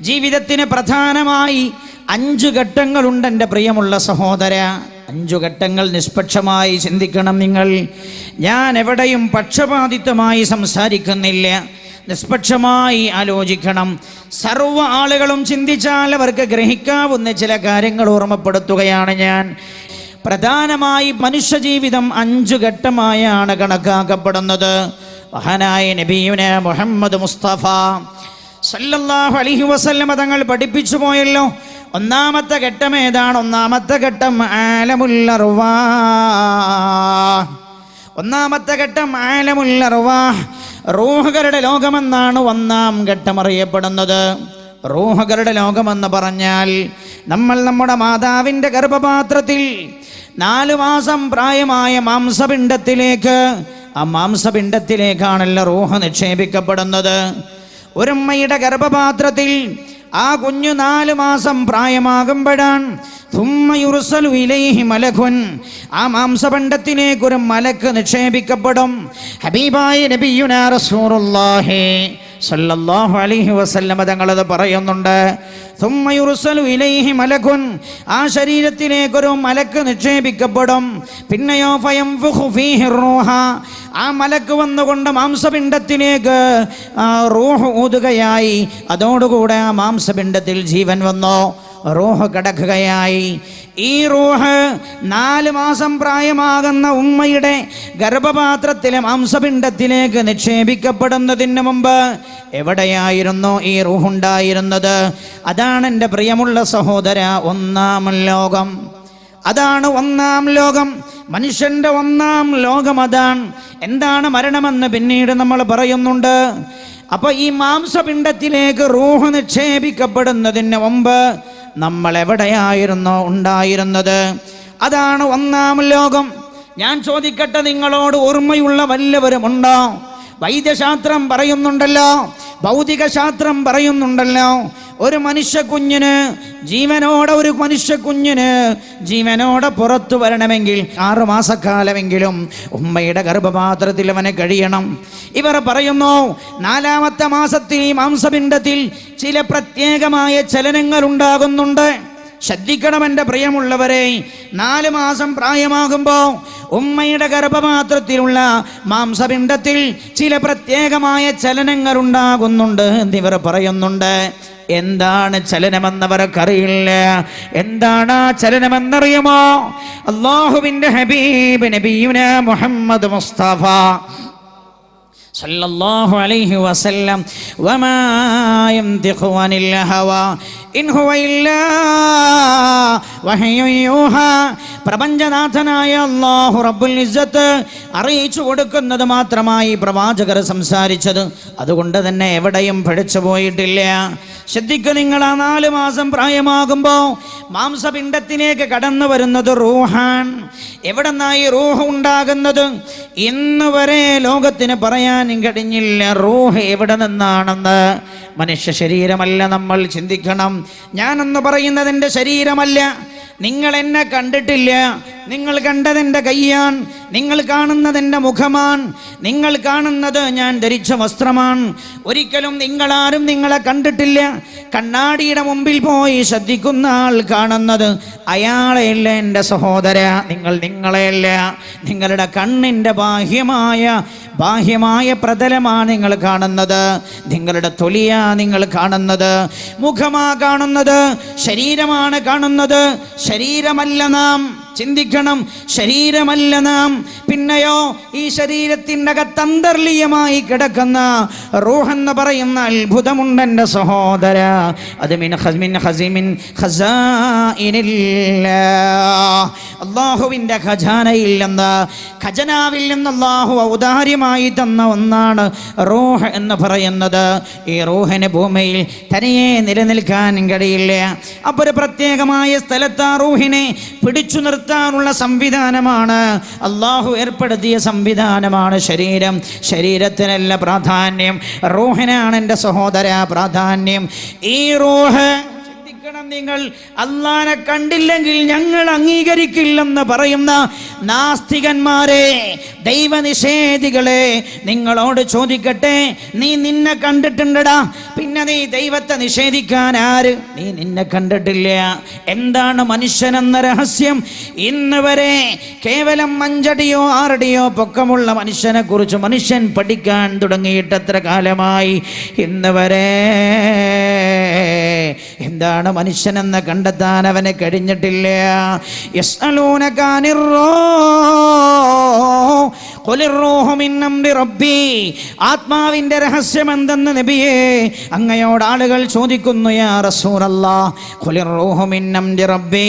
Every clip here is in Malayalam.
ജീവിതത്തിന് പ്രധാനമായി അഞ്ചു ഘട്ടങ്ങളുണ്ട് എന്റെ പ്രിയമുള്ള സഹോദര. അഞ്ചു ഘട്ടങ്ങൾ നിഷ്പക്ഷമായി ചിന്തിക്കണം നിങ്ങൾ. ഞാൻ എവിടെയും പക്ഷപാതിത്വമായി സംസാരിക്കുന്നില്ല. നിഷ്പക്ഷമായി ആലോചിക്കണം. സർവ ആളുകളും ചിന്തിച്ചാൽ അവർക്ക് ഗ്രഹിക്കാവുന്ന ചില കാര്യങ്ങൾ ഓർമ്മപ്പെടുത്തുകയാണ് ഞാൻ. പ്രധാനമായി മനുഷ്യജീവിതം അഞ്ചു ഘട്ടമായാണ് കണക്കാക്കപ്പെടുന്നത്. മഹാനായ നബീന മുഹമ്മദ് മുസ്തഫ സല്ലല്ലാഹു അലൈഹി വസല്ലമ തങ്ങൾ പഠിപ്പിച്ചു പോയല്ലോ. ഒന്നാമത്തെ ഘട്ടം ഏതാണ്? ഒന്നാമത്തെ ഘട്ടം ആലമുല്ലറുവാ ഒന്നാമത്തെ ഘട്ടം ആലമുല്ലറുവാ റൂഹകരുടെ ലോകമെന്നാണ് ഒന്നാം ഘട്ടം അറിയപ്പെടുന്നത്. റൂഹകരുടെ ലോകമെന്ന് പറഞ്ഞാൽ നമ്മൾ നമ്മുടെ മാതാവിന്റെ ഗർഭപാത്രത്തിൽ നാലു മാസം പ്രായമായ മാംസപിണ്ഡത്തിലേക്ക് ആ മാംസപിണ്ഡത്തിലേക്കാണല്ലോ റൂഹ നിക്ഷേപിക്കപ്പെടുന്നത്. ഒരുമ്മയുടെ ഗർഭപാത്രത്തിൽ ആ കുഞ്ഞു നാല് മാസം പ്രായമാകുമ്പോഴാണ്. തുമ്മയുറുസലു ഇലൈഹി മലഖുൻ ആ മാംസപണ്ഡത്തിനേക്കൊരു മലക്ക് നിക്ഷേപിക്കപ്പെടും. ഹബീബായ നബിയുനാ റസൂലുള്ളാഹി. സല്ലല്ലാഹു അലൈഹി വസല്ലമ തങ്ങളത് പറയുന്നുണ്ട്. ഇലൈഹി മലകുൻ ആ ശരീരത്തിലേക്കൊരു മലക്ക് നിക്ഷേപിക്കപ്പെടും. പിന്നെയോ ഫയം റൂഹ. ആ മലക്ക് വന്നുകൊണ്ട് മാംസപിണ്ഡത്തിലേക്ക് റൂഹ് ഊതുകയായി. അതോടുകൂടെ ആ മാംസപിണ്ഡത്തിൽ ജീവൻ വന്നു. റൂഹ് കിടക്കുകയായി. ഈ റൂഹ് നാല് മാസം പ്രായമാകുന്ന ഉമ്മയുടെ ഗർഭപാത്രത്തിലെ മാംസപിണ്ഡത്തിലേക്ക് നിക്ഷേപിക്കപ്പെടുന്നതിന് മുമ്പ് എവിടെയായിരുന്നു ഈ റൂഹുണ്ടായിരുന്നത്? അതാണ് എന്റെ പ്രിയമുള്ള സഹോദര ഒന്നാം ലോകം. അതാണ് ഒന്നാം ലോകം. മനുഷ്യന്റെ ഒന്നാം ലോകം അതാണ് എന്താണ് മരണമെന്ന് പിന്നീട് നമ്മൾ പറയുന്നുണ്ട്. അപ്പോൾ ഈ മാംസപിണ്ഡത്തിലേക്ക് റൂഹ് നിക്ഷേപിക്കപ്പെടുന്നതിന് മുമ്പ് നമ്മൾ എവിടെയായിരുന്നോ ഉണ്ടായിരുന്നത്? അതാണ് ഒന്നാം ലോകം. ഞാൻ ചോദിക്കട്ടെ നിങ്ങളോട് ഓർമ്മയുള്ള വല്ലവരുമുണ്ടോ വൈദ്യശാസ്ത്രം പറയുന്നുണ്ടല്ലോ. ഭൗതിക ശാസ്ത്രം പറയുന്നുണ്ടല്ലോ. ഒരു മനുഷ്യ കുഞ്ഞിന് ജീവനോടെ ഒരു മനുഷ്യ കുഞ്ഞിന് ജീവനോടെ പുറത്തു വരണമെങ്കിൽ ആറു മാസക്കാലമെങ്കിലും ഉമ്മയുടെ ഗർഭപാത്രത്തിൽ അവനെ കഴിയണം. ഇവർ പറയുന്നു നാലാമത്തെ മാസത്തിൽ ഈ മാംസപിണ്ഡത്തിൽ ചില പ്രത്യേകമായ ചലനങ്ങൾ ഉണ്ടാകുന്നുണ്ട്. ശ്രദ്ധിക്കണം എന്റെ പ്രിയമുള്ളവരെ നാല് മാസം പ്രായമാകുമ്പോൾ ഉമ്മയുടെ ഗർഭപാത്രത്തിലുള്ള മാംസപിണ്ഡത്തിൽ ചില പ്രത്യേകമായ ചലനങ്ങൾ ഉണ്ടാകുന്നുണ്ട് എന്നിവർ പറയുന്നുണ്ട്. എന്താണ് ചലനമെന്നവർക്കറിയില്ല എന്താണ് ആ ചലനമെന്നറിയുമോ? അള്ളാഹുവിന്റെ ഹബീബ് നബീന മുഹമ്മദ് മുസ്തഫ സല്ലല്ലാഹു അലൈഹി വസല്ലം. വമാ യംതിഖു അനിൽ ഹവാ. പ്രപഞ്ചനാഥനായ റബ്ബുൽ അറിയിച്ചു കൊടുക്കുന്നത് മാത്രമായി പ്രവാചകർ സംസാരിച്ചത്. അതുകൊണ്ട് തന്നെ എവിടെയും പഠിച്ചു പോയിട്ടില്ല. ശ്രദ്ധിക്കുക നിങ്ങൾ ആ നാല് മാസം പ്രായമാകുമ്പോൾ മാംസപിണ്ഡത്തിലേക്ക് കടന്നു വരുന്നത് റൂഹാൻ. എവിടെ നിന്നായി റൂഹ് ഉണ്ടാകുന്നത്? ഇന്ന് വരെ ലോകത്തിന് പറയാൻ കഴിഞ്ഞില്ല റൂഹ് എവിടെ നിന്നാണെന്ന്. മനുഷ്യ ശരീരമല്ല നമ്മൾ ചിന്തിക്കണം. ഞാനെന്ന് പറയുന്നത് എന്റെ ശരീരമല്ല. നിങ്ങൾ എന്നെ കണ്ടിട്ടില്ല. നിങ്ങൾ കണ്ടതെന്റെ കയ്യാൻ നിങ്ങൾ കാണുന്നതെന്റെ മുഖമാണ് നിങ്ങൾ കാണുന്നത് ഞാൻ ധരിച്ച വസ്ത്രമാണ് ഒരിക്കലും നിങ്ങളാരും നിങ്ങളെ കണ്ടിട്ടില്ല. കണ്ണാടിയുടെ മുമ്പിൽ പോയി ശ്രദ്ധിക്കുന്ന ആൾ കാണുന്നത് അയാളെയല്ല എന്റെ സഹോദര. നിങ്ങൾ നിങ്ങളെയല്ല. നിങ്ങളുടെ കണ്ണിന്റെ ബാഹ്യമായ ബാഹ്യമായ പ്രതലമാണ് നിങ്ങൾ കാണുന്നത്. നിങ്ങളുടെ തൊലിയാ നിങ്ങൾ കാണുന്നത്. മുഖമാ കാണുന്നത്. ശരീരമാണ് കാണുന്നത്. ശരീരമല്ല നാം. ചിന്തിക്കണം. ശരീരമല്ല നാം. പിന്നെയോ ഈ ശരീരത്തിന്റെ അകത്തന്തർലീയമായി കിടക്കുന്ന റൂഹെന്ന് പറയുന്ന അത്ഭുതമുണ്ട് എന്റെ സഹോദര. അത് മിൻ ഹസ്മിൻ ഹസിമിൻ അള്ളാഹുവിന്റെ ഖജാനയിൽ നിന്ന് ഖജനാവിൽ നിന്ന് അള്ളാഹു ഔദാര്യമായി തന്ന ഒന്നാണ് റൂഹ് എന്ന് പറയുന്നത്. ഈ റൂഹിന് ഭൂമിയിൽ തനിയെ നിലനിൽക്കാൻ കഴിയില്ല. അപ്പോൾ ഒരു പ്രത്യേകമായ സ്ഥലത്ത് ആ റൂഹിനെ പിടിച്ചു നിർത്താനുള്ള സംവിധാനമാണ്. അള്ളാഹു ഏർപ്പെടുത്തിയ സംവിധാനമാണ് ശരീരം. ശരീരത്തിനല്ല പ്രാധാന്യം. റൂഹിനാണ് എന്റെ സഹോദര പ്രാധാന്യം. ഈ റൂഹ് നോക്കണം നിങ്ങൾ. അള്ളാനെ കണ്ടില്ലെങ്കിൽ ഞങ്ങൾ അംഗീകരിക്കില്ലെന്ന് പറയുന്ന നാസ്തികന്മാരെ ദൈവനിഷേധികളെ നിങ്ങളോട് ചോദിക്കട്ടെ നീ നിന്നെ കണ്ടിട്ടുണ്ടടാ. പിന്നെ നീ ദൈവത്തെ നിഷേധിക്കാൻ ആര്? നീ നിന്നെ കണ്ടിട്ടില്ല. എന്താണ് മനുഷ്യനെന്ന രഹസ്യം? ഇന്ന് വരെ കേവലം അഞ്ചടിയോ ആറടിയോ പൊക്കമുള്ള മനുഷ്യനെ കുറിച്ച് മനുഷ്യൻ പഠിക്കാൻ തുടങ്ങിയിട്ട് എത്ര കാലമായി. ഇന്ന് വരെ എന്താണ് മനുഷ്യനെന്ന് കണ്ടെത്താൻ അവന് കഴിഞ്ഞിട്ടില്ല. ആത്മാവിന്റെ രഹസ്യം എന്തെന്ന് നബിയെ അങ്ങയോട് ആളുകൾ ചോദിക്കുന്നു യാ റബ്ബി.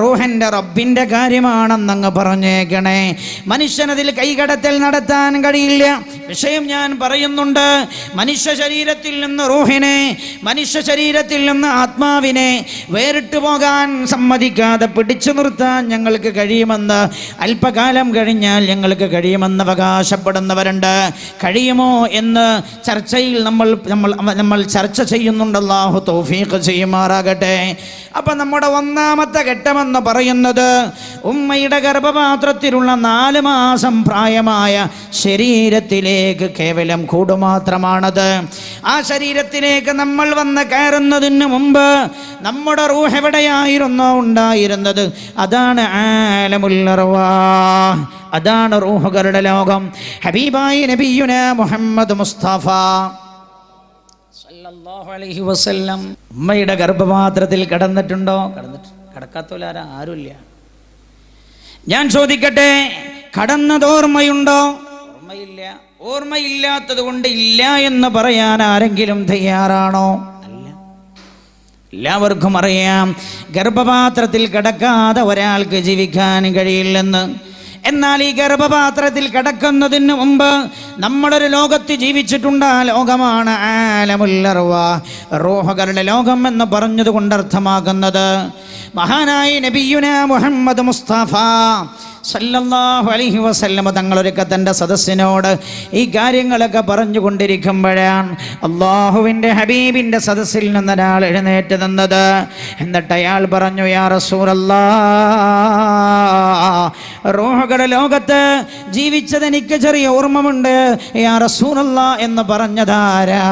റൂഹന്റെ റബ്ബിന്റെ കാര്യമാണെന്ന് അങ്ങ് പറഞ്ഞേക്കണേ മനുഷ്യനതിൽ കൈകടത്തൽ നടത്താൻ കഴിയില്ല വിഷയം ഞാൻ പറയുന്നുണ്ട് മനുഷ്യ ശരീരത്തിൽ നിന്ന് റൂഹിനെ മനുഷ്യ ശരീരത്തിൽ നിന്ന് ആത്മാവിനെ വേറിട്ട് പോകാൻ സമ്മതിക്കാതെ പിടിച്ചു നിർത്താൻ ഞങ്ങൾക്ക് കഴിയുമെന്ന് അല്പകാലം കഴിഞ്ഞാൽ ഞങ്ങൾക്ക് കഴിയുമെന്ന് അവകാശപ്പെടുന്നവരുണ്ട്. കഴിയുമോ എന്ന് ചർച്ചയിൽ നമ്മൾ നമ്മൾ നമ്മൾ ചർച്ച ചെയ്യുന്നുണ്ടല്ലാഹു തൗഫീഖ് ചെയ്യുമാറാകട്ടെ. അപ്പം നമ്മുടെ ഒന്നാമത്തെ ഘട്ടമെന്ന് പറയുന്നത് ഉമ്മയുടെ ഗർഭപാത്രത്തിലുള്ള നാല് മാസം പ്രായമായ ശരീരത്തിലേക്ക് കേവലം കൂടുമാത്രമാണത്. ആ ശരീരത്തിലേക്ക് നമ്മൾ വന്ന് കയറുന്നതിന് മുമ്പ് നമ്മുടെ റൂഹ് എവിടെയായിരുന്നോ ഉണ്ടായിരുന്നത്? അതാണ് ആലമുല്ലറവാ അതാണ് റൂഹുകളുടെ ലോകം. ഹബീബായി നബിയുന മുഹമ്മദ് മുസ്തഫ. അലൈഹി വസല്ലം. ഉമ്മയുടെ ഗർഭപാത്രത്തിൽ കിടന്നിട്ടുണ്ടോ? കിടന്നിട്ട് കിടക്കാത്തോലാരാ ആരുമില്ല. ഞാൻ ചോദിക്കട്ടെ കടന്നത് ഓർമ്മയുണ്ടോ? ഓർമ്മയില്ല. ഓർമ്മയില്ലാത്തത് കൊണ്ട് ഇല്ല എന്ന് പറയാൻ ആരെങ്കിലും തയ്യാറാണോ? എല്ലാവർക്കും അറിയാം. ഗർഭപാത്രത്തിൽ കിടക്കാതെ ഒരാൾക്ക് ജീവിക്കാൻ കഴിയില്ലെന്ന്. എന്നാൽ ഈ ഗർഭപാത്രത്തിൽ കിടക്കുന്നതിന് മുമ്പ് നമ്മളൊരു ലോകത്ത് ജീവിച്ചിട്ടുണ്ട്. ആ ലോകമാണ് ആലമുല്ലർവ റോഹകളുടെ ലോകം എന്ന് പറഞ്ഞതുകൊണ്ട് അർത്ഥമാക്കുന്നത് മഹാനായ നബിയുന മുഹമ്മദ് മുസ്തഫ സല്ലല്ലാഹു അലൈഹി വസല്ലമ തന്റെ സദസ്സിനോട് ഈ കാര്യങ്ങളൊക്കെ പറഞ്ഞുകൊണ്ടിരിക്കുമ്പോഴാണ് അള്ളാഹുവിന്റെ ഹബീബിന്റെ സദസ്സിൽ നിന്ന് ഒരാൾ എഴുന്നേറ്റ് നിന്നത്. എന്നിട്ട് അയാൾ പറഞ്ഞു യാ റസൂലല്ലാ റോഹകട ലോകത്ത് ജീവിച്ചത് എനിക്ക് ചെറിയ ഓർമ്മമുണ്ട്. യാ റസൂലല്ലാ എന്ന് പറഞ്ഞതാരാ?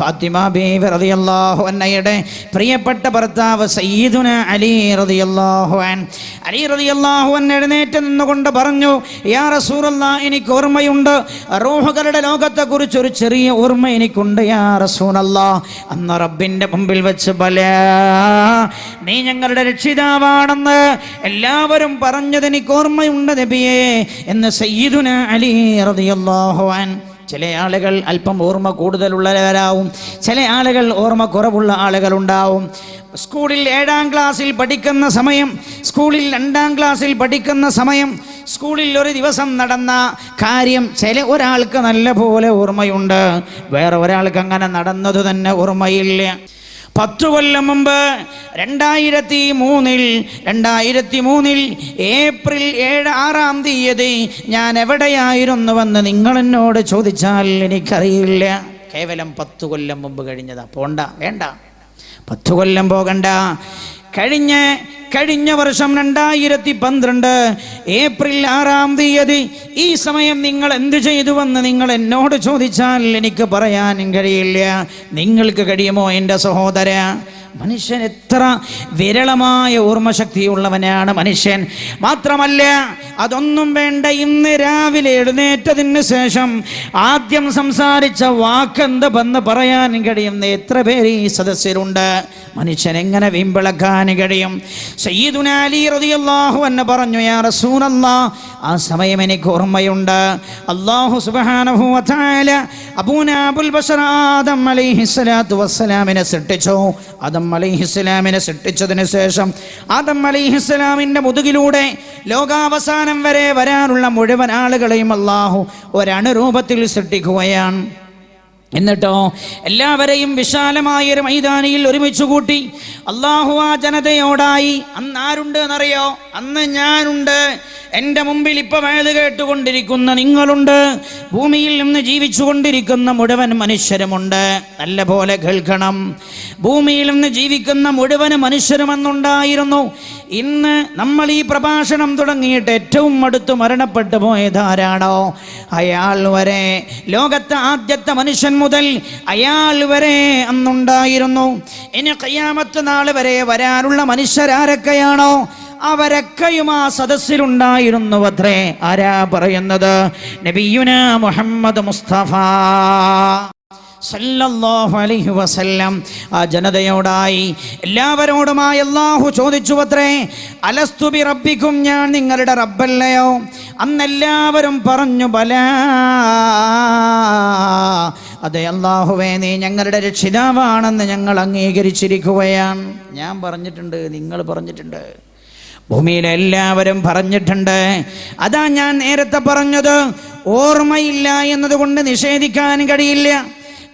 ഫാത്തിമ ബീവി റളിയല്ലാഹു അന്നയുടെ പ്രിയപ്പെട്ട ഭർത്താവ് സയ്യിദുന അലി റളിയല്ലാഹു അൻ അലി റളിയല്ലാഹു അൻ എഴുന്നേറ്റ് നിന്നുകൊണ്ട് പറഞ്ഞു യാ റസൂറല്ല എനിക്ക് ഓർമ്മയുണ്ട്. റൂഹുകളുടെ ലോകത്തെ കുറിച്ച് ഒരു ചെറിയ ഓർമ്മ എനിക്കുണ്ട്. യാ റസൂലല്ലാ അന്ന് റബ്ബിന്റെ മുമ്പിൽ വെച്ച് ബല. നീ ഞങ്ങളുടെ രക്ഷിതാവാണെന്ന് എല്ലാവരും പറഞ്ഞത് എനിക്ക് ഓർമ്മയുണ്ട് നബിയേ എന്ന് സയ്യിദുന അലി റളിയല്ലാഹു അൻ. ചില ആളുകൾ അല്പം ഓർമ്മ കൂടുതലുള്ളവരാവും. ചില ആളുകൾ ഓർമ്മ കുറവുള്ള ആളുകളുണ്ടാവും. സ്കൂളിൽ ഏഴാം ക്ലാസ്സിൽ പഠിക്കുന്ന സമയം സ്കൂളിൽ രണ്ടാം ക്ലാസ്സിൽ പഠിക്കുന്ന സമയം സ്കൂളിൽ ഒരു ദിവസം നടന്ന കാര്യം ചില ഒരാൾക്ക് നല്ല പോലെ ഓർമ്മയുണ്ട്. വേറെ ഒരാൾക്ക് അങ്ങനെ നടന്നത് തന്നെ ഓർമ്മയില്ല. പത്തു കൊല്ലം മുമ്പ് രണ്ടായിരത്തി മൂന്നിൽ രണ്ടായിരത്തി മൂന്നിൽ ഏപ്രിൽ ഏഴ് ആറാം തീയതി ഞാൻ എവിടെയായിരുന്നുവെന്ന് നിങ്ങൾ എന്നോട് ചോദിച്ചാൽ എനിക്കറിയില്ല. കേവലം പത്തു കൊല്ലം മുമ്പ് കഴിഞ്ഞതാ. പോണ്ട വേണ്ട. പത്തു കൊല്ലം പോകണ്ട. കഴിഞ്ഞ കഴിഞ്ഞ വർഷം രണ്ടായിരത്തി പന്ത്രണ്ട് ഏപ്രിൽ ആറാം തീയതി ഈ സമയം നിങ്ങൾ എന്ത് ചെയ്തുവെന്ന് നിങ്ങൾ എന്നോട് ചോദിച്ചാൽ എനിക്ക് പറയാനും കഴിയില്ല. നിങ്ങൾക്ക് കഴിയുമോ എന്റെ സഹോദര? മനുഷ്യൻ എത്ര വിരളമായ ഓർമ്മശക്തിയുള്ളവനാണ് മനുഷ്യൻ. മാത്രമല്ല അതൊന്നും വേണ്ട ഇന്ന് രാവിലെ എഴുന്നേറ്റതിന് ശേഷം ആദ്യം സംസാരിച്ച വാക്കെന്ത് വന്ന് പറയാൻ കഴിയുന്ന എത്ര പേര് ഈ സദസ്സിലുണ്ട്? മനുഷ്യൻ എങ്ങനെ വീമ്പിളക്കാൻ കഴിയും? സയ്യിദുനാലി റതിയല്ലാഹു എന്ന് പറഞ്ഞു യാ റസൂലല്ലാ ആ സമയം എനിക്ക് ഓർമ്മയുണ്ട്. അല്ലാഹു സുബ്ഹാനഹു വ തആല അബൂന ബശറ ആദം അലൈഹിസ്സലാത്തു വസ്സലാമിനെ സൃഷ്ടിച്ചു. ആദം അലൈഹിസ്സലാമിനെ സൃഷ്ടിച്ചതിന് ശേഷം ആദം അലിഹിസ്ലാമിന്റെ മുതുകിലൂടെ ലോകാവസാനം വരെ വരാനുള്ള മുഴുവൻ ആളുകളെയും അള്ളാഹു ഒരണുരൂപത്തിൽ സൃഷ്ടിക്കുകയാണ്. എന്നിട്ടോ എല്ലാവരെയും വിശാലമായ ഒരു മൈതാനിയിൽ ഒരുമിച്ച് കൂട്ടി അള്ളാഹു ആ ജനതയോടായി അന്ന് ആരുണ്ട് എന്നറിയോ? അന്ന് ഞാനുണ്ട്. എന്റെ മുമ്പിൽ ഇപ്പൊ ഏത് കേട്ടുകൊണ്ടിരിക്കുന്ന നിങ്ങളുണ്ട്. ഭൂമിയിൽ നിന്ന് ജീവിച്ചുകൊണ്ടിരിക്കുന്ന മുഴുവൻ മനുഷ്യരുമുണ്ട്. നല്ല പോലെ കേൾക്കണം. ഭൂമിയിൽ നിന്ന് ജീവിക്കുന്ന മുഴുവൻ മനുഷ്യരുമെന്നുണ്ടായിരുന്നു. ഇന്ന് നമ്മൾ ഈ പ്രഭാഷണം തുടങ്ങിയിട്ട് ഏറ്റവും അടുത്ത് മരണപ്പെട്ടു പോയതാരാണോ അയാൾ വരെ. ലോകത്തെ ആദ്യത്തെ മനുഷ്യൻ മുതൽ അയാൾ വരെ അന്നുണ്ടായിരുന്നു. ഇനി കയ്യാമത്ത് നാൾ വരെ വരാനുള്ള മനുഷ്യരാരൊക്കെയാണോ? അവരൊക്കെയും ആ സദസ്സിലുണ്ടായിരുന്നു അത്രേ ആരാ പറയുന്നത്? നബിയുന മുഹമ്മദ് മുസ്തഫ സല്ലല്ലാഹു അലൈഹി വസല്ലം. ആ ജനതയോടായി എല്ലാവരോടുമായി അല്ലാഹു ചോദിച്ചു അത്രേ അലസ്തു ബി റബ്ബിക്കും ഞാൻ നിങ്ങളുടെ റബ്ബല്ലയോ? അന്നെല്ലാവരും പറഞ്ഞു ബല. അതെ അള്ളാഹുവേ നീ ഞങ്ങളുടെ രക്ഷിതാവാണെന്ന് ഞങ്ങൾ അംഗീകരിച്ചിരിക്കുകയാണ്. ഞാൻ പറഞ്ഞിട്ടുണ്ട് നിങ്ങൾ പറഞ്ഞിട്ടുണ്ട്. ഭൂമിയിലെ എല്ലാവരും പറഞ്ഞിട്ടുണ്ട്. അതാ ഞാൻ നേരത്തെ പറഞ്ഞത് ഓർമ്മയില്ല എന്നതുകൊണ്ട് നിഷേധിക്കാൻ കഴിയില്ല.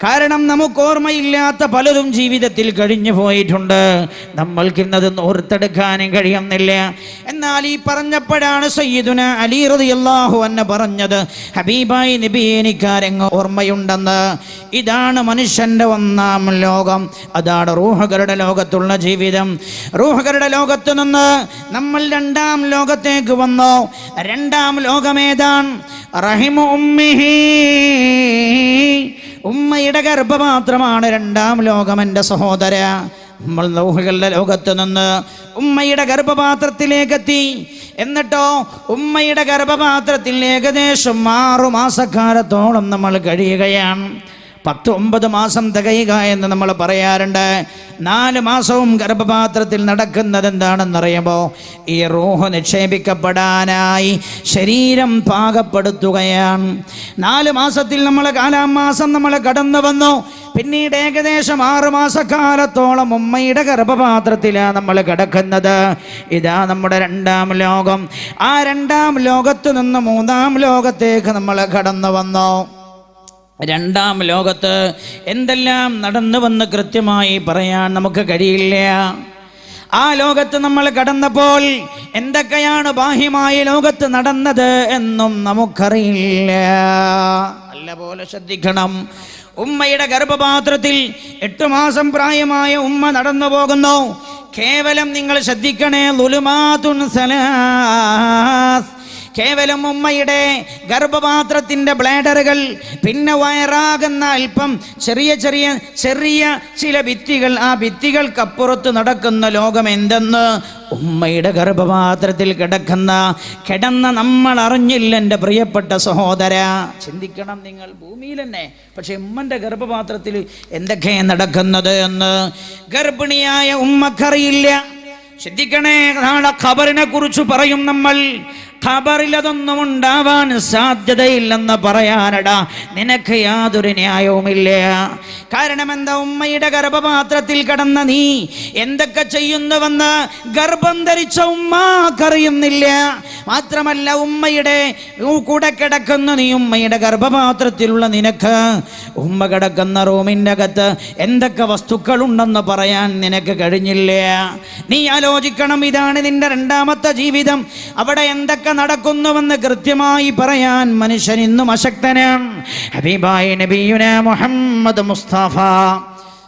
കാരണം നമുക്ക് ഓർമ്മയില്ലാത്ത പലതും ജീവിതത്തിൽ കഴിഞ്ഞു പോയിട്ടുണ്ട്. നമ്മൾക്കിന്നത് ഓർത്തെടുക്കാനും കഴിയുന്നില്ല. എന്നാൽ ഈ പറഞ്ഞപ്പോഴാണ് സയ്യിദുന അലി റളിയല്ലാഹു എന്നെ പറഞ്ഞത് ഹബീബായി നബി എനിക്കാരെങ്ങ് ഓർമ്മയുണ്ടെന്ന്. ഇതാണ് മനുഷ്യന്റെ ഒന്നാം ലോകം. അതാണ് റൂഹകരുടെ ലോകത്തുള്ള ജീവിതം. റൂഹകരുടെ ലോകത്തു നിന്ന് നമ്മൾ രണ്ടാം ലോകത്തേക്ക് വന്നോ? രണ്ടാം ലോകമേതാണ്? റഹിമു ഉമ്മിഹി. ഉമ്മയുടെ ഗർഭപാത്രമാണ് രണ്ടാം ലോകം എന്റെ സഹോദര. നമ്മൾ ലൗഹകളുടെ ലോകത്ത് നിന്ന് ഉമ്മയുടെ ഗർഭപാത്രത്തിലേക്കെത്തി. എന്നിട്ടോ ഉമ്മയുടെ ഗർഭപാത്രത്തിൽ ഏകദേശം ആറു മാസക്കാലത്തോളം നമ്മൾ കഴിയുകയാണ്. പത്ത് ഒമ്പത് മാസം തികയുക എന്ന് നമ്മൾ പറയാറുണ്ട്. നാല് മാസവും ഗർഭപാത്രത്തിൽ നടക്കുന്നത് എന്താണെന്നറിയുമ്പോൾ ഈ റൂഹ് നിക്ഷേപിക്കപ്പെടാനായി ശരീരം പാകപ്പെടുത്തുകയാണ്. നാല് മാസത്തിൽ നമ്മൾ കാലാം മാസം നമ്മൾ കടന്നു വന്നു. പിന്നീട് ഏകദേശം ആറ് മാസക്കാലത്തോളം ഉമ്മയുടെ ഗർഭപാത്രത്തിലാണ് നമ്മൾ കിടക്കുന്നത്. ഇതാ നമ്മുടെ രണ്ടാം ലോകം. ആ രണ്ടാം ലോകത്ത് നിന്ന് മൂന്നാം ലോകത്തേക്ക് നമ്മൾ കടന്നു വന്നു. രണ്ടാം ലോകത്ത് എന്തെല്ലാം നടന്നു വന്ന് കൃത്യമായി പറയാൻ നമുക്ക് കഴിയില്ല. ആ ലോകത്ത് നമ്മൾ കടന്നപ്പോൾ എന്തൊക്കെയാണ് ബാഹ്യമായ ലോകത്ത് നടന്നത് എന്നും നമുക്കറിയില്ല. നല്ല പോലെ ശ്രദ്ധിക്കണം. ഉമ്മയുടെ ഗർഭപാത്രത്തിൽ എട്ട് മാസം പ്രായമായ ഉമ്മ നടന്നു പോകുന്നു. കേവലം നിങ്ങൾ ശ്രദ്ധിക്കണേ ലുലുമാതുൻ സലാസ്. കേവലം ഉമ്മയുടെ ഗർഭപാത്രത്തിന്റെ ബ്ലാഡറുകൾ പിന്നെ വയറാകുന്ന അല്പം ചെറിയ ചെറിയ ചെറിയ ചില ഭിത്തികൾ ആ ഭിത്തികൾക്കപ്പുറത്ത് നടക്കുന്ന ലോകം എന്തെന്ന്? ഉമ്മയുടെ ഗർഭപാത്രത്തിൽ കിടക്കുന്ന കിടന്ന നമ്മൾ അറിഞ്ഞില്ല എന്റെ പ്രിയപ്പെട്ട സഹോദര. ചിന്തിക്കണം നിങ്ങൾ ഭൂമിയിൽ തന്നെ. പക്ഷെ ഉമ്മന്റെ ഗർഭപാത്രത്തിൽ എന്തൊക്കെയാണ് നടക്കുന്നത് എന്ന്? ഗർഭിണിയായ ഉമ്മക്കറിയില്ല. ശ്രദ്ധിക്കണേ നാളെ ഖബറിനെ കുറിച്ച് പറയും നമ്മൾ. ഖബറിൽ അതൊന്നും ഉണ്ടാവാൻ സാധ്യതയില്ലെന്ന് പറയാനടാ. നിനക്ക് യാതൊരു ന്യായവുമില്ല. കാരണം എന്താ ഉമ്മയുടെ ഗർഭപാത്രത്തിൽ കടന്ന നീ എന്തൊക്കെ ചെയ്യുന്നുവെന്ന് ഗർഭം ധരിച്ച ഉമ്മാക്കറിയുന്നില്ല മാത്രമല്ല ഉമ്മയുടെ കൂടെ കിടക്കുന്ന നീ ഉമ്മയുടെ ഗർഭപാത്രത്തിലുള്ള നിനക്ക്. ഉമ്മ കിടക്കുന്ന റൂമിന്റെ അകത്ത് എന്തൊക്കെ വസ്തുക്കളുണ്ടെന്ന് പറയാൻ നിനക്ക് കഴിഞ്ഞില്ല. നീ ആലോചിക്കണം ഇതാണ് നിന്റെ രണ്ടാമത്തെ ജീവിതം. അവിടെ എന്തൊക്കെ നടക്കുന്നുവെന്ന് കൃത്യമായി പറയാൻ മനുഷ്യൻ ഇന്നും അശക്തനാണ്. ഹബീബായ നബിയുന മുഹമ്മദ് മുസ്തഫ.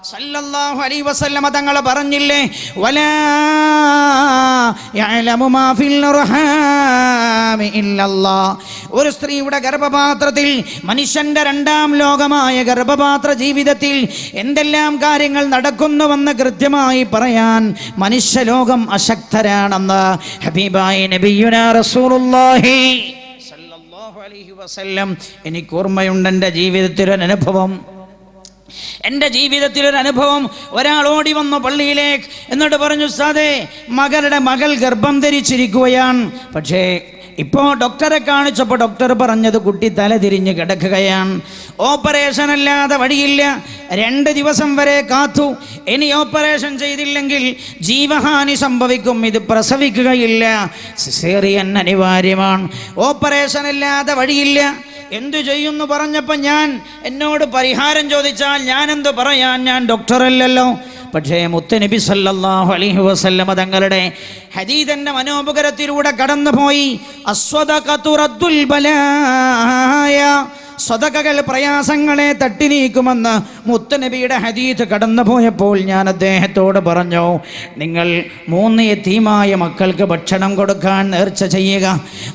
സല്ലല്ലാഹു അലൈഹി വസല്ലമ തങ്ങൾ പറഞ്ഞില്ലേ വലാ യഅലമു മാ ഫിൽ അർഹാമി ഇല്ലല്ലാഹ്. ഒരു സ്ത്രീയുടെ ഗർഭപാത്രത്തിൽ മനുഷ്യന്റെ രണ്ടാം ലോകമായ ഗർഭപാത്ര ജീവിതത്തിൽ എന്തെല്ലാം കാര്യങ്ങൾ നടക്കുന്നുവെന്ന് കൃത്യമായി പറയാൻ മനുഷ്യലോകം അശക്തരാണെന്ന് ഹബീബായ നബിയുന റസൂലുള്ളാഹി സല്ലല്ലാഹു അലൈഹി വസല്ലം. എനിക്ക് ഓർമ്മയുണ്ട് എന്റെ ജീവിതത്തിലൊരു അനുഭവം എന്റെ ജീവിതത്തിൽ ഒരു അനുഭവം ഒരാൾ ഓടി വന്നു പള്ളിയിലേക്ക്. എന്നിട്ട് പറഞ്ഞു സാധേ മകളുടെ മകൾ ഗർഭം ധരിച്ചിരിക്കുകയാണ്. പക്ഷേ ഇപ്പോൾ ഡോക്ടറെ കാണിച്ചപ്പോൾ ഡോക്ടർ പറഞ്ഞത് കുട്ടി തല തിരിഞ്ഞ് കിടക്കുകയാണ്. ഓപ്പറേഷൻ അല്ലാതെ വഴിയില്ല. രണ്ട് ദിവസം വരെ കാത്തു. ഇനി ഓപ്പറേഷൻ ചെയ്തില്ലെങ്കിൽ ജീവഹാനി സംഭവിക്കും. ഇത് പ്രസവിക്കുകയില്ല. സിസേറിയൻ അനിവാര്യമാണ്. ഓപ്പറേഷൻ അല്ലാതെ വഴിയില്ല. എന്തു ചെയ്യുന്നു പറഞ്ഞപ്പോൾ ഞാൻ എന്നോട് പരിഹാരം ചോദിച്ചാൽ ഞാൻ എന്തു പറയാൻ ഞാൻ ഡോക്ടറല്ലല്ലോ പക്ഷേ മുത്തനബി സല്ലല്ലാഹു അലൈഹി വസല്ലമ തങ്ങളുടെ ഹദീദന്റെ മനോപകരത്തിലൂടെ കടന്നുപോയി. അസ്വദഖത്തു റദ്ദുൽ ബലായ. സ്വതകകൾ പ്രയാസങ്ങളെ തട്ടി നീക്കുമെന്ന് മുത്തനബിയുടെ ഹദീത് കടന്നുപോയപ്പോൾ ഞാൻ അദ്ദേഹത്തോട് പറഞ്ഞു നിങ്ങൾ മൂന്ന് എത്തിയുമായ മക്കൾക്ക് ഭക്ഷണം കൊടുക്കാൻ നേർച്ച ചെയ്യുക.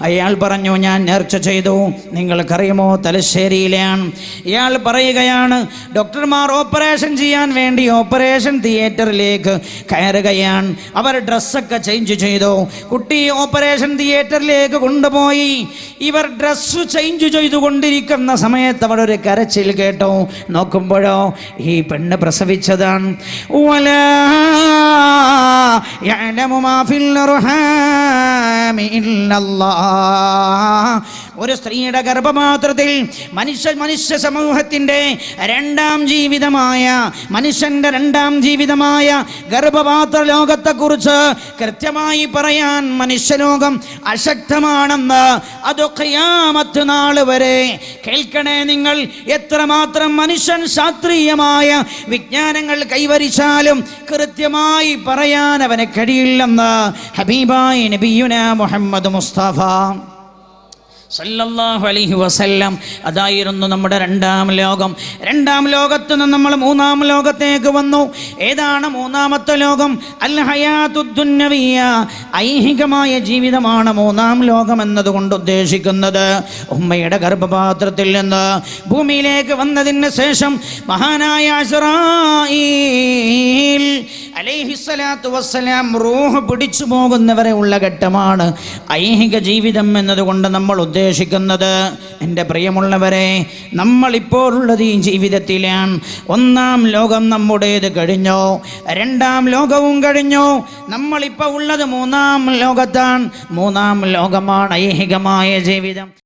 അയാൾ പറഞ്ഞു ഞാൻ നേർച്ച ചെയ്തു. നിങ്ങൾക്കറിയുമോ തലശ്ശേരിയിലാണ് ഇയാൾ പറയുകയാണ് ഡോക്ടർമാർ ഓപ്പറേഷൻ ചെയ്യാൻ വേണ്ടി ഓപ്പറേഷൻ തിയേറ്ററിലേക്ക് കയറുകയാണ്. അവർ ഡ്രസ്സൊക്കെ ചേഞ്ച് ചെയ്തു. കുട്ടി ഓപ്പറേഷൻ തിയേറ്ററിലേക്ക് കൊണ്ടുപോയി. ഇവർ ഡ്രസ്സ് ചേഞ്ച് ചെയ്തുകൊണ്ടിരിക്കുന്ന സമയത്ത് അവിടെ ഒരു കരച്ചിൽ കേട്ടോ നോക്കുമ്പോഴോ ഈ പെണ്ണ് പ്രസവിച്ചതാണ് يعلم ما في الا ഇല്ലല്ലാഹ്. ഒരു സ്ത്രീയുടെ ഗർഭപാത്രത്തിൽ മനുഷ്യ മനുഷ്യ സമൂഹത്തിന്റെ രണ്ടാം ജീവിതമായ മനുഷ്യന്റെ രണ്ടാം ജീവിതമായ ഗർഭപാത്ര ലോകത്തെക്കുറിച്ച് കൃത്യമായി പറയാൻ മനുഷ്യലോകം അശക്തമാണെന്ന് അത് ഖിയാമത്ത് നാൾ വരെ കേൾക്കണേ നിങ്ങൾ. എത്രമാത്രം മനുഷ്യൻ ശാസ്ത്രീയമായ വിജ്ഞാനങ്ങൾ കൈവരിച്ചാലും കൃത്യമായി പറയാൻ അവന് കഴിയില്ലെന്ന് ഹബീബായി നബിയുന മുഹമ്മദ് മുസ്തഫ. സല്ലല്ലാഹു അലൈഹി വസല്ലം. അതായിരുന്നു നമ്മുടെ രണ്ടാം ലോകം. രണ്ടാം ലോകത്ത് നിന്ന് നമ്മൾ മൂന്നാം ലോകത്തേക്ക് വന്നു. ഏതാണ് മൂന്നാമത്തെ ലോകം? അൽ ഹയാത്തുദ്ദുന്നവിയ ഐഹികമായ ജീവിതമാണ് മൂന്നാം ലോകം എന്നതുകൊണ്ട് ഉദ്ദേശിക്കുന്നത്. ഉമ്മയുടെ ഗർഭപാത്രത്തിൽ നിന്ന് ഭൂമിയിലേക്ക് വന്നതിന് ശേഷം മഹാനായ അസ്രായീൽ അലൈഹിസ്സലാത്തു വസ്സലാം റൂഹ് പിടിച്ചു പോകുന്നവരെ ഉള്ള ഘട്ടമാണ് ഐഹിക ജീവിതം എന്നതുകൊണ്ട് നമ്മൾ ഉദ്ദേശിക്കുന്നത്. എന്റെ പ്രിയമുള്ളവരെ നമ്മളിപ്പോൾ ഉള്ളത് ഈ ജീവിതത്തിലാണ്. ഒന്നാം ലോകം നമ്മുടേത് കഴിഞ്ഞോ? രണ്ടാം ലോകവും കഴിഞ്ഞോ? നമ്മളിപ്പോൾ ഉള്ളത് മൂന്നാം ലോകത്താണ്. മൂന്നാം ലോകമാണ് ഐഹികമായ ജീവിതം.